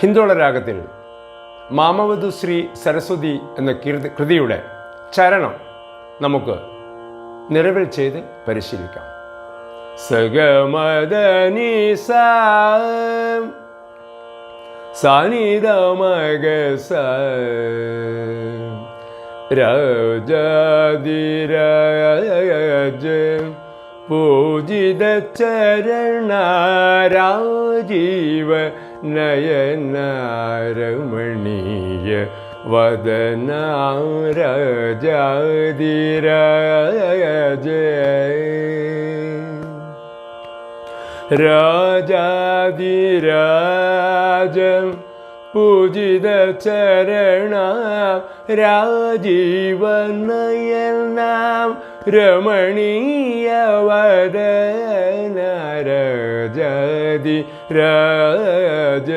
ഹിന്ദോള രാഗത്തിൽ മാമവധു ശ്രീ സരസ്വതി എന്ന കീർത്തി കൃതിയുടെ ചരണം നമുക്ക് നിറവിൽ ചെയ്ത് പരിശീലിക്കാം. സഗമദനി സാനിതമഗ സ രാജാതിരാജ പൂജിത ചരണാരാജീവ നയനാരമണീയ വദനാരജാതിരാജ. രാജാതിരാജ പൂജിത ചരണ രാജീവനയനാം രമണീയ വദന രാജാതി രാജ